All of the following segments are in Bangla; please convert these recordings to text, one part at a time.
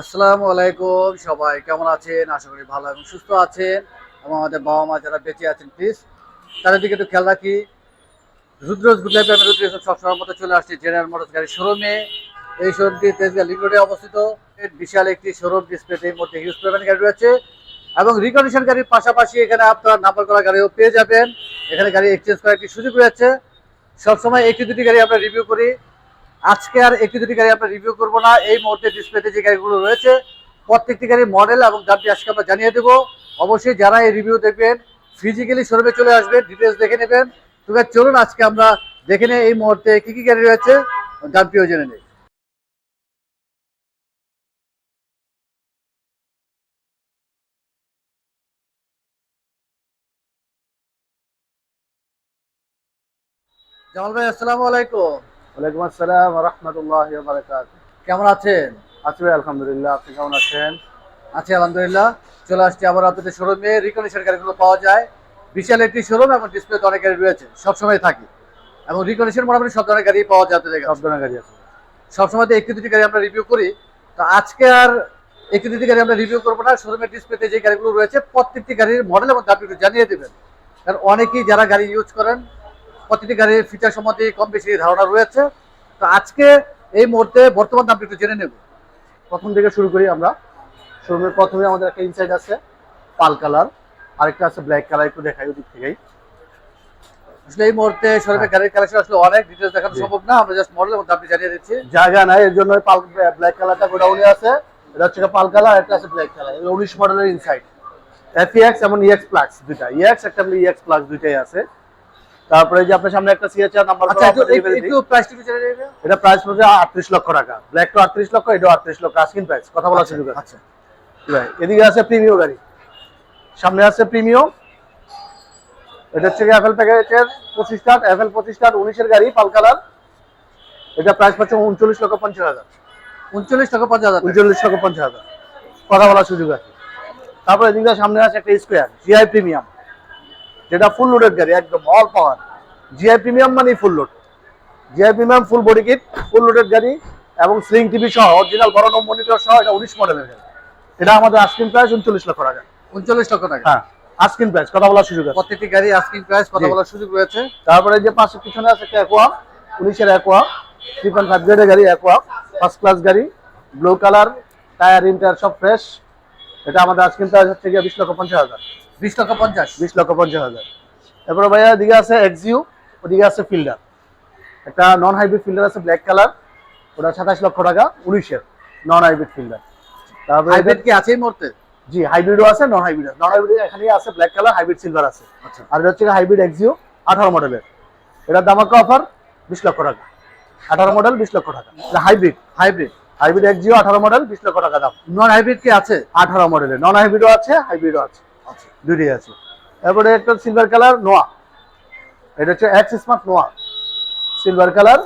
আসসালামু আলাইকুম সবাই, কেমন আছেন? আশা করি ভালো এবং সুস্থ আছেন। এবং আমাদের বাবা মা যারা বেঁচে আছেন প্লিজ তাদের দিকে একটু খেয়াল রাখি। রুদ্রজ আমি রুদ্র সবসময় মতো চলে আসছি জেনারেল মোটরস গাড়ির শোরুমে এই শোরুমটি তেজগাঁ লিং রোডে অবস্থিত। বিশাল একটি শোরুম ডিসপ্লেতে এই মধ্যে হিউজ পরিমাণ গাড়ি রয়েছে। এবং রিকন্ডিশন গাড়ির পাশাপাশি এখানে আপনার নাম্বার করা গাড়িও পেয়ে যাবেন। এখানে গাড়ি এক্সচেঞ্জ করার একটি সুযোগ রয়েছে। সবসময় একটি দুটি গাড়ি আমরা রিভিউ করি। আজকে আর একটি দুটি গাড়ি আমরা রিভিউ করব না। এই মুহূর্তে ডিসপ্লেতে যে গাড়িগুলো রয়েছে, প্রত্যেকটি গাড়ির মডেল এবং দামটি আজকে আমরা জানিয়ে দেবো। অবশ্যই যারা এই রিভিউ দেখবেন ফিজিক্যালি শোরুমে চলে আসবেন ডিটেলস দেখে নেবেন। তবে চলুন আজকে আমরা দেখে নেই এই মুহূর্তে কি কি গাড়ি রয়েছে, দামটিও জেনে নেই। জামাল ভাই, আসসালামু আলাইকুম। ওয়ালাইকুম আসসালাম রহমতুল্লাহ বারকাত কেমন আছেন? আছি ভাই আলহামদুলিল্লাহ। আপনি কেমন আছেন? আছি আলহামদুলিল্লাহ। চলে আসছি আবার আপনাদের শোরুমে। রিকন্ডিশন গাড়িগুলো পাওয়া যায়। বিশাল একটি শোরুম এবং ডিসপ্লেতে অনেক গাড়ি রয়েছে। সবসময় থাকি। এবং রিকন্ডিশন মোটামুটি সব ধরনের গাড়ি পাওয়া যায় সব ধরনের গাড়ি আছে। সবসময় তো একটি দুটি গাড়ি আমরা রিভিউ করি। তো আজকে আর একটি দুটি গাড়ি আমরা রিভিউ করব না। শোরুমের ডিসপ্লেতে যে গাড়িগুলো রয়েছে প্রত্যেকটি গাড়ির মডেল এবং দাম একটু জানিয়ে দেবেন। কারণ অনেকেই যারা গাড়ি ইউজ করেন প্রতিটি গাড়ির ফিচার সম্বন্ধে কম বেশি ধারণা রয়েছে। তো আজকে এই মুহূর্তে বর্তমান দামটি একটু জেনে নেব। প্রথম থেকে শুরু করি আমরা। শোরুমের প্রথমে আমাদের একটা ইনসাইড আছে পাল কালার। আরেকটা আছে ব্ল্যাক কালার একটু দেখাই ওদিক থেকেই। আসলে এই মুহূর্তে শোরুমের গাড়ির কালেকশন আসলে অনেক ডিটেলস দেখানো সম্ভব না আমরা জাস্ট মডেল এবং দামটি জানিয়ে দিচ্ছি। জায়গা নাই এর জন্য পাল ব্ল্যাক কালারটা গোডাউনে আছে। এটা হচ্ছে পাল কালার একটা আছে ব্ল্যাক কালার। উনিশ মডেলের ইনসাইড এবং ইএক্স প্লাস দুইটা। ইএক্স একটা ইএক্স প্লাস দুইটাই আছে। তারপরে যে আপনার সামনে একটা সিএচআর নাম্বার আচ্ছা একটু জেনে নেবেন এটা প্রাইস পড়ছে আটত্রিশ লক্ষ টাকা। ব্ল্যাক তো আটত্রিশ লক্ষ এটাও আটত্রিশ লক্ষ আস্কিন প্রাইস কথা বলার সুযোগ আছে। আচ্ছা। এদিকে আছে প্রিমিও গাড়ি। সামনে আছে প্রিমিও এটা হচ্ছে অ্যাপেল প্যাকেটের পঁচিশ স্টার অ্যাপেল পঁচিশ স্টার উনিশের গাড়ি পাল কালার। এটা প্রাইস পাচ্ছে উনচল্লিশ লক্ষ পঞ্চাশ হাজার। উনচল্লিশ লক্ষ পঞ্চাশ হাজার টাকা। উনচল্লিশ লক্ষ পঞ্চাশ হাজার। কথা বলার সুযোগ আছে। তারপরে এদিকে সামনে আছে একটা স্কোয়ার জিআই প্রিমিয়াম যেটা ফুল লোডের গাড়ি একদম অল পাওয়ার জিআই প্রিমিয়াম মানে full load G I premium full body kit full লোডের গাড়ি এবং স্লিং টিভি সহ অরিজিনাল বড় নম্বর মনিটর সহ এটা উনিশ মডেলের গাড়ি। এটা আমাদের আস্কিং প্রাইস উনচল্লিশ লক্ষ টাকা। উনচল্লিশ লক্ষ টাকা। হ্যাঁ আস্কিং প্রাইস কথা বলার সুযোগ আছে। প্রত্যেকটি গাড়ি আস্কিং প্রাইস কথা বলার সুযোগ রয়েছে। তারপরে যে পাশে পিছনে আছে একটা অ্যাকোয়া উনিশের অ্যাকোয়া থ্রি পয়েন্ট ফাইভ গ্রেডের গাড়ি অ্যাকোয়া ফার্স্ট ক্লাস গাড়ি ব্লু কালার টায়ার ইন্টার সব ফ্রেশ এটা আমাদের আজকিং প্রাইস হচ্ছে গিয়ে বিশ লক্ষ পঞ্চাশ হাজার। বিশ লক্ষ পঞ্চাশ। বিশ লক্ষ পঞ্চাশ হাজার। ভাইয়া এদিকে আছে এক্সিউ ওদিকে আছে ফিল্ডার একটা নন হাইব্রিড ফিল্ডার আছে ব্ল্যাক কালার ওটা সাতাশ লক্ষ টাকা উনিশের নন হাইব্রিড ফিল্ডার তারপরে হাইব্রিড কি আছে এই মুহূর্তে? জি হাইব্রিডও আছে নন হাইব্রিড নন হাইব্রিড এখানে আছে ব্ল্যাক কালার হাইব্রিড সিলভার আছে। আচ্ছা। আর এটা হচ্ছে হাইব্রিড এক্সিও আঠারো মডেলের এটার দামাকা অফার বিশ লক্ষ টাকা। আঠারো মডেল বিশ লক্ষ টাকা। হাইব্রিড হাইব্রিড হাইব্রিড এক্সিও আঠারো মডেল বিশ লক্ষ টাকা দাম। নন হাইব্রিড কি আছে? আঠারো মডেলের নন হাইব্রিডও আছে হাইব্রিডও আছে। দুটোই আছে। তারপরে একটা সিলভার কালার নোয়া এটা হচ্ছে X smart Noah silver colour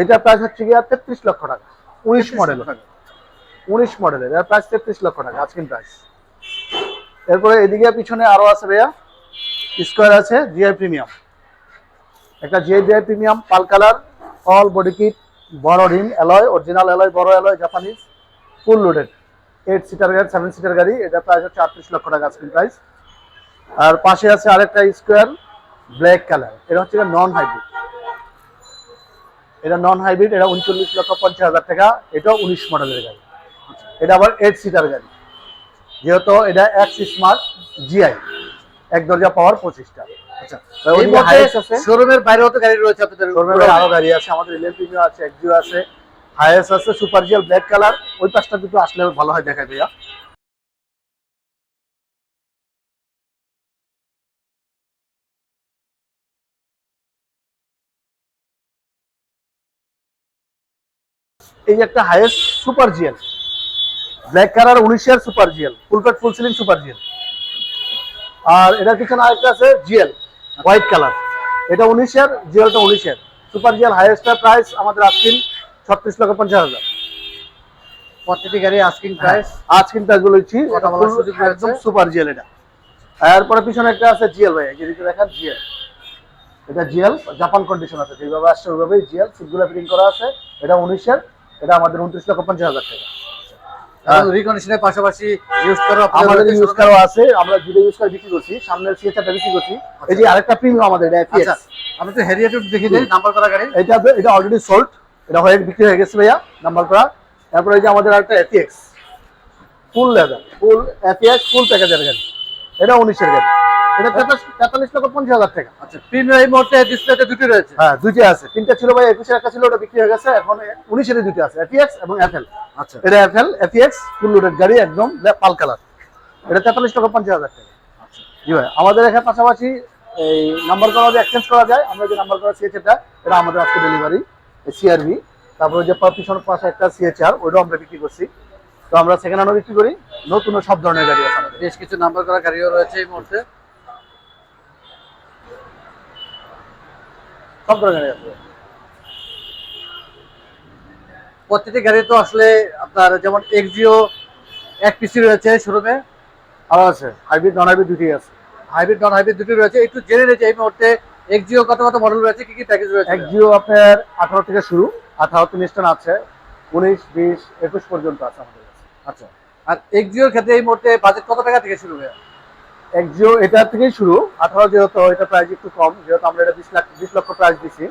এটা প্রাইস হচ্ছে গিয়ে তেত্রিশ লক্ষ টাকা। উনিশ মডেল উনিশ মডেলের এর। প্রাইস তেত্রিশ লক্ষ টাকা আজকের প্রাইস এরপরে এদিকে পিছনে আরও আছে ভাইয়া স্কোয়ার আছে জিআই প্রিমিয়াম একটা G I G I premium pearl colour all body kit বড় রিম অ্যালয় অরিজিনাল অ্যালয় বড় alloy Japanese full loaded eight seater গাড়ি সেভেন সিটার গাড়ি এটা প্রাইস হচ্ছে আটত্রিশ লক্ষ টাকা আজকের প্রাইস আর পাশে আছে আরেকটা স্কোয়ার ব্ল্যাক কালার এটা হচ্ছে নন হাইব্রিড এটা নন হাইব্রিড এটা উনচল্লিশ লক্ষ পঞ্চাশ হাজার টাকা। এটাও উনিশ মডেলের গাড়ি। এটা আবার এইট সিটার গাড়ি। যেহেতু এটা এক্স স্মার্ট জিআই এক দরজা পাওয়ার পঁচিশটা। আচ্ছা শোরুমের বাইরেও তো গাড়ি রয়েছে আপনাদের শোরুমের আরও গাড়ি আছে। আমাদের ইলেকট্রিক আছে এক্সিও আছে। হাইয়েস্ট আছে সুপার জিএল ব্ল্যাক কালার ওই পাশটা দুটো আসলে ভালো হয় দেখা ভাইয়া। এই একটা highest super G L black colour উনিশের সুপার জিএল ফুল প্যাট full ceiling super G L আর এটার পিছনে আরেকটা আছে জিএল হোয়াইট কালার এটা উনিশের জিএলটা উনিশের সুপার জিএল হাইয়েস্টের প্রাইস আমাদের আজকিন ছত্রিশ লক্ষ পঞ্চাশ হাজার। প্রত্যেকটি গাড়ি আস্কিং প্রাইস আজকিন প্রাইস বলেছি। একদম সুপার জিএল এটা। এরপরে পিছনে একটা আছে জিএল ভাই যেদিকে দেখেন জিএল এটা জিএল জাপান কন্ডিশন আছে। যেভাবে আসছে ওইভাবেই জিএল সিটগুলো ফিটিং করা আছে। এটা উনিশের এটা আমাদের উনত্রিশ লক্ষ পঞ্চাশ হাজার টাকা। রিকন্ডিশনের পাশাপাশি ইউজ করা আমাদের ইউজ করা আছে। আমরা দুটো ইউজ করে বিক্রি করছি সামনের বিক্রি করছি। এই যে আরেকটা প্রিমিয়াম আমাদের এটা আচ্ছা তো হেরিয়েট দেখি নাম্বার করা গাড়ি। এটা এটা অলরেডি সোল্ড এটা হয়ে বিক্রি হয়ে গেছে ভাইয়া নাম্বার করা তারপরে এই যে আমাদের আরেকটা FX full leather full FX full প্যাকেজের গাড়ি। এটা উনিশের গাড়ি। এটা তেতাল্লিশ- তেতাল্লিশ লক্ষ পঞ্চাশ হাজার টাকা। আচ্ছা প্রিমিয়াম এই মুহূর্তে ডিসপ্লেতে দুটি রয়েছে। হ্যাঁ দুইটা আছে। তিনটা ছিল ভাই একুশের একটা ছিল ওটা বিক্রি হয়ে গেছে। এখন উনিশের দুইটা আছে এফএক্স এবং এফএল আচ্ছা। এটা এফএল এফএক্স ফুল লোডেড গাড়ি একদম পাল কালার এটা তেতাল্লিশ লক্ষ পঞ্চাশ হাজার টাকা। জি ভাই আমাদের এখানে পাশাপাশি এই নাম্বার করা যায় এক্সচেঞ্জ করা যায় আমরা যে নাম্বার করা সিএচ এটা এটা আমাদের আজকে ডেলিভারি সিআরবি তারপরে যে পা- পিছনের পাশে একটা সিএচআর ওইটাও আমরা বিক্রি করছি। তো আমরা সেকেন্ড হ্যান্ডও বিক্রি করি নতুন সব ধরনের গাড়ি আছে বেশ কিছু নাম্বার করা গাড়িও রয়েছে এই মুহূর্তে। সব ধরনের গাড়ি আছে। প্রত্যেকটি গাড়ি তো আসলে আপনার যেমন এক্সিও এক পিসি রয়েছে শোরুমে আরও আছে হাইব্রিড নন হাইব্রিড দুটি আছে। হাইব্রিড নন হাইব্রিড দুটি রয়েছে। একটু জেনে রয়েছে এই মুহূর্তে এক্সিও কত কত মডেল রয়েছে? কি কি প্যাকেজ রয়েছে? এক জিও আপনার আঠারো থেকে শুরু আঠারো তিন স্টান আছে উনিশ বিশ একুশ পর্যন্ত আছে আমাদের কাছে। আচ্ছা। আর এক্সিওর ক্ষেত্রে এই মুহূর্তে বাজেট কত টাকা থেকে শুরু হয়ে একজিও এটা থেকেই শুরু আঠারো যেহেতু এটা প্রাইস একটু কম যেহেতু আমরা এটা বিশ লাখ বিশ লক্ষ প্রাইস দিছি।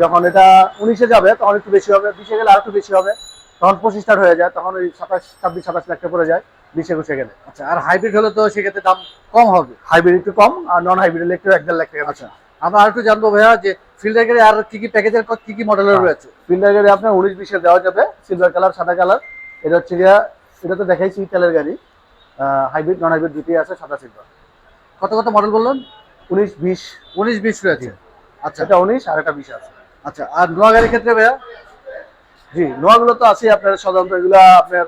যখন এটা উনিশে যাবে তখন একটু বেশি হবে বিশে গেলে আর একটু বেশি হবে। তখন পঁচিশ স্টার্ট হয়ে যায় তখন ওই সাতাশ ছাব্বিশ সাতাশ লাখ টাকা পড়ে যায় বিশ একুশে গেলে। আচ্ছা আর হাইব্রিড হলে তো সেক্ষেত্রে দাম কম হবে। হাইব্রিড একটু কম আর নন হাইব্রিড হলে একটু এক দেড় লাখ টাকা আচ্ছা। আমরা আর একটু জানব ভাইয়া যে ফিল্ডার গাড়ি আর কি কি প্যাকেজের কি কি মডেলের হ্যাঁ। রয়েছে? ফিল্ডার গাড়ি আপনার উনিশ বিশে দেওয়া যাবে সিলভার কালার সাদা কালার এটা হচ্ছে গিয়া এটা তো দেখাইছি তেলের গাড়ি। হাইব্রিড নন হাইব্রিড দুটি আছে সাদা সিলভার কত কত মডেল বললেন? উনিশ বিশ। উনিশ বিশ রয়েছে। আচ্ছা। এটা উনিশ আর একটা বিশ আছে। আচ্ছা আর নোয়া গাড়ির ক্ষেত্রে ভাইয়া? জি নোয়াগুলো তো আছে আপনার সাধারণত এগুলো আপনার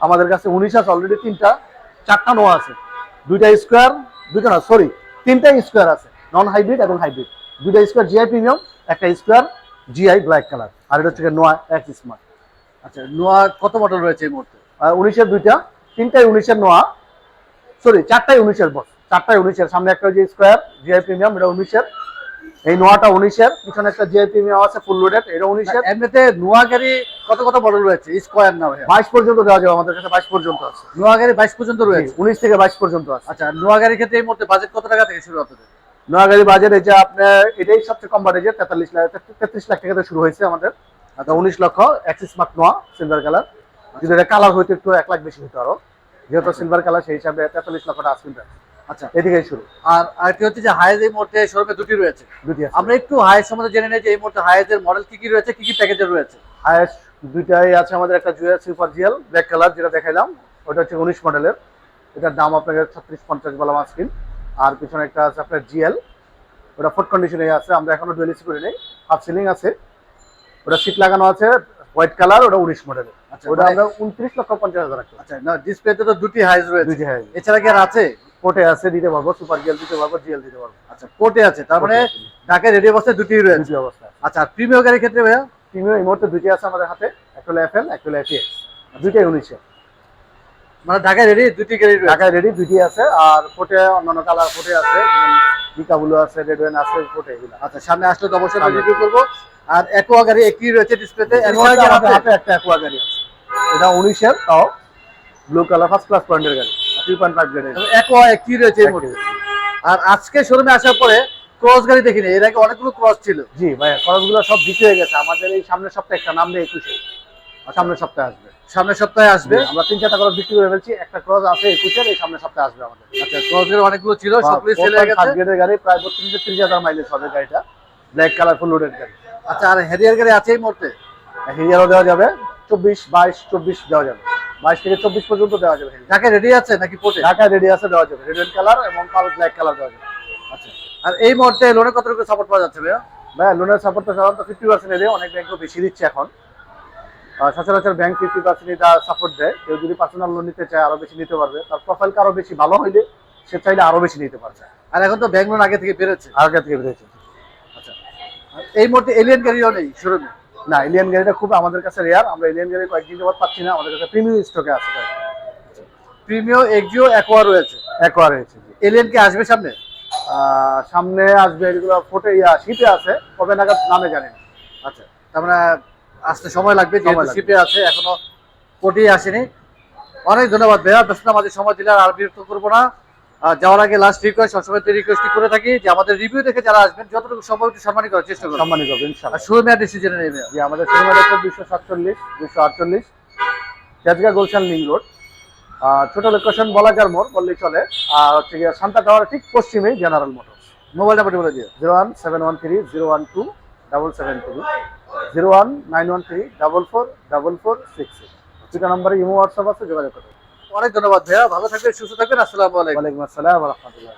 আমাদের কাছে উনিশ আছে অলরেডি তিনটা। চারটা নোয়া আছে। দুইটা স্কোয়ার দুইটা না সরি তিনটা স্কোয়ার আছে। নন হাইব্রিড এবং হাইব্রিড দুইটা স্কোয়ার জিআই প্রিমিয়াম একটা square G I black colour আর এটা হচ্ছে নোয়া এক স্মার্ট আচ্ছা নোয়া কত মডেল রয়েছে এই মুহূর্তে? উনিশের দুইটা তিনটাই উনিশের নোয়া সরি চারটাই উনিশের বস চারটাই উনিশের। সামনে একটা যে স্কোয়ার জিআই প্রিমিয়াম এটা উনিশের। এই নোয়াটা উনিশের। পিছনে একটা জিআই প্রিমিয়াম আছে ফুল লোডেড এটা উনিশের। এমনিতে নোয়া গাড়ি কত কত মডেল রয়েছে? স্কোয়ার না বাইশ পর্যন্ত দেওয়া যাবে আমাদের কাছে বাইশ পর্যন্ত আছে। নোয়া গাড়ি বাইশ পর্যন্ত রয়েছে? উনিশ থেকে বাইশ পর্যন্ত আছে। আচ্ছা নোয়া গাড়ির ক্ষেত্রে এই মুহূর্তে বাজেট কত টাকা থেকে শুরু আপনাদের? নোয়াগাড়ি বাজার যে আপনার এটাই সবচেয়ে কম বাজেট তেতাল্লিশ লাখ তেত্রিশ লাখ টাকা থেকে শুরু হয়েছে আমাদের। আচ্ছা উনিশ lakh axis smart Noah silver colour যদি এটা কালার হইতো একটু এক লাখ বেশি হতো আরও। যেহেতু সিলভার কালার সেই হিসাবে তেতাল্লিশ লক্ষ টাকা আসবেন আচ্ছা। এদিকেই শুরু। আর আরেকটি হচ্ছে যে হাইজ এই মুহূর্তে শোরুমে দুটি রয়েছে। দুটি আমরা একটু হাইজ সম্বন্ধে জেনে নেই যে এই মুহূর্তে হাইজের মডেল কি কি রয়েছে কি কি প্যাকেজের রয়েছে? হায়েস্ট দুইটাই আছে আমাদের একটা jewel super G L black colour যেটা দেখাইলাম ওটা হচ্ছে উনিশ মডেলের এটার দাম আপনাকে ছত্রিশ পঞ্চাশ বলা মাস্কিন আর পিছনে একটা আছে আপনার জিএল। ওটা ফুড কন্ডিশনে আছে আমরা এখনও ডুয়েলিসি করে নেই হাফ সিলিং আছে। ওটা সিট লাগানো আছে হোয়াইট কালার ওটা উনিশ মডেলের আচ্ছা ওটা মানে- আমরা উনত্রিশ লক্ষ পঞ্চাশ হাজার টাকা। আচ্ছা না ডিসপ্লেতে তো দুটি হাইজ রয়েছে। দুইটি হাই এছাড়া কি আর আছে? কোটে আছে দিতে পারব। সুপার জিএল দিতে পারব জিএল দিতে পারব। আচ্ছা কোর্টে আছে। তার মানে ঢাকায় রেডি অবস্থায় দুটি রয়েছে। দুটি অবস্থা আচ্ছা প্রিমিয়ার গাড়ির ক্ষেত্রে ভাইয়া? প্রিমিয়াম এই মুহূর্তে দুইটি আছে আমাদের হাতে। একটা হলো এফএল একটা হলো এফএক্স দুইটাই উনিশে। মানে ঢাকায় রেডি দুটি গাড়ি ঢাকায় রেডি দুটি আছে। আর কোটে অন্যান্য কালার কোটে আছে। বিকাগুলো আছে রেড ওয়েন আছে কোটে এগুলো। আচ্ছা সামনে আসলে তো অবশ্যই। রিভিউ করব। আর একোয়া গাড়ি একই রয়েছে ডিসপ্লেতে হাতে একটা অ্যাকোয়া গাড়ি আছে। এটা উনিশের তাও ব্লু কালার ফার্স্ট ক্লাস পয়েন্টের গাড়ি। থ্রি পয়েন্ট ফাইভ গ্রেডের একই রয়েছে এই আর আজকে শোরুমে আসার পরে ক্রস গাড়ি দেখিনি। এর আগে অনেকগুলো ক্রস ছিল। জি ভাই খরচগুলো সব বিক্রি হয়ে গেছে। আমাদের এই সামনের সপ্তাহে একটা নাম নেই একুশে। সামনের সপ্তাহে আসবে। সামনের সপ্তাহে আসবে। আমরা তিন চারটা ক্রস বিক্রি করে ফেলছি। একটা ক্রস আছে একুশের এই সামনের সপ্তাহে আসবে আমাদের। আচ্ছা ক্রস গাড়ি অনেকগুলো ছিল সবগুলো সেল হয়ে গেছে। গ্রেডের গাড়ি প্রায় বত্রিশ ত্রিশ হাজার মাইলেজ হবে গাড়িটা। ব্ল্যাক কালার ফুল লোডেড গাড়ি। আচ্ছা আর হ্যারিয়ার গাড়ি আছে এই মুহূর্তে? হিরিয়ারও দেওয়া যাবে। চব্বিশ বাইশ চব্বিশ দেওয়া যাবে। বাইশ থেকে চব্বিশ পর্যন্ত দেওয়া যাবে। ঢাকায় রেডি আছে নাকি পোর্টে ঢাকায় রেডি আছে দেওয়া যাবে। রেড কালার এবং কালো ব্ল্যাক কালার দেওয়া যাবে। আচ্ছা আর এই মুহূর্তে লোনে কত রকম সাপোর্ট পাওয়া যাচ্ছে ভাইয়া? ভাই লোনের সাপোর্ট তো সাধারণত ফিফটি পার্সেন্ট অনেক ব্যাংকও বেশি দিচ্ছে এখন। সচরাচর ব্যাংক ফিফটি পার্সেন্ট এটা সাপোর্ট দেয়। কেউ যদি পার্সোনাল লোন নিতে চায় আরও বেশি নিতে পারবে। তার প্রোফাইল আরও বেশি ভালো হইলে সে চাইলে আরও বেশি নিতে পারছে আর এখন তো ব্যাংক লোন আগে থেকে বেড়েছে আগে থেকে বেড়েছে আচ্ছা। এই মুহূর্তে এলিয়ান গাড়িও নেই শোরুমে? না এলিয়ান গাড়িটা খুব আমাদের কাছে রেয়ার আমরা এলিয়ান গাড়ি কয়েকদিন যাবত পাচ্ছি না। আমাদের কাছে প্রিমিয়াম স্টকে আছে প্রিমিও এক্সিও একোয়া রয়েছে। একোয়া রয়েছে। এলিয়ান কি আসবে সামনে? আহ, সামনে আসবে এগুলো ফোটে ইয়া শীতে আছে। কবে নাগাদ নামে জানেন আচ্ছা। তার মানে আসতে সময় লাগবে যেহেতু। শিপে আছে এখনও কোটেই আসেনি। অনেক ধন্যবাদ ভাইয়া। ব্যস্ত আমাদের সময় দিলে আর বিরক্ত করব না। যাওয়ার আগে লাস্ট রিকোয়েস্ট সবসময় রিকোয়েস্ট করে থাকি যে আমাদের রিভিউ দেখে যারা আসবেন যতটুকু সম্ভব একটু সম্মানিত করার চেষ্টা করবেন সম্মানিত ইনশাল্লাহ আর শোরুমে ডিসিশনে নেবে যে আমাদের সিনেমা হচ্ছে দুশো সাতচল্লিশ দুশো আটচল্লিশ। Tejgaon Gulshan link road. ছোট লোকেশন বলাকার মোড় বললেই চলে। আর হচ্ছে গিয়ে সান্তা টাওয়ার ঠিক পশ্চিমেই জেনারেল মোটর মোবাইল নাম্বারটি বলে দিও। Zero one seven one three zero one two. Double seven three zero one nine one three double four double four six দুটা নম্বরে ইমো হোয়াটসঅ্যাপ আছে যোগাযোগ করবেন অনেক ধন্যবাদ ভাইয়া ভালো থাকবেন সুস্থ থাকবেন আসসালামু আলাইকুম। ওয়ালাইকুম আসসালাম রহমতুল্লাহ।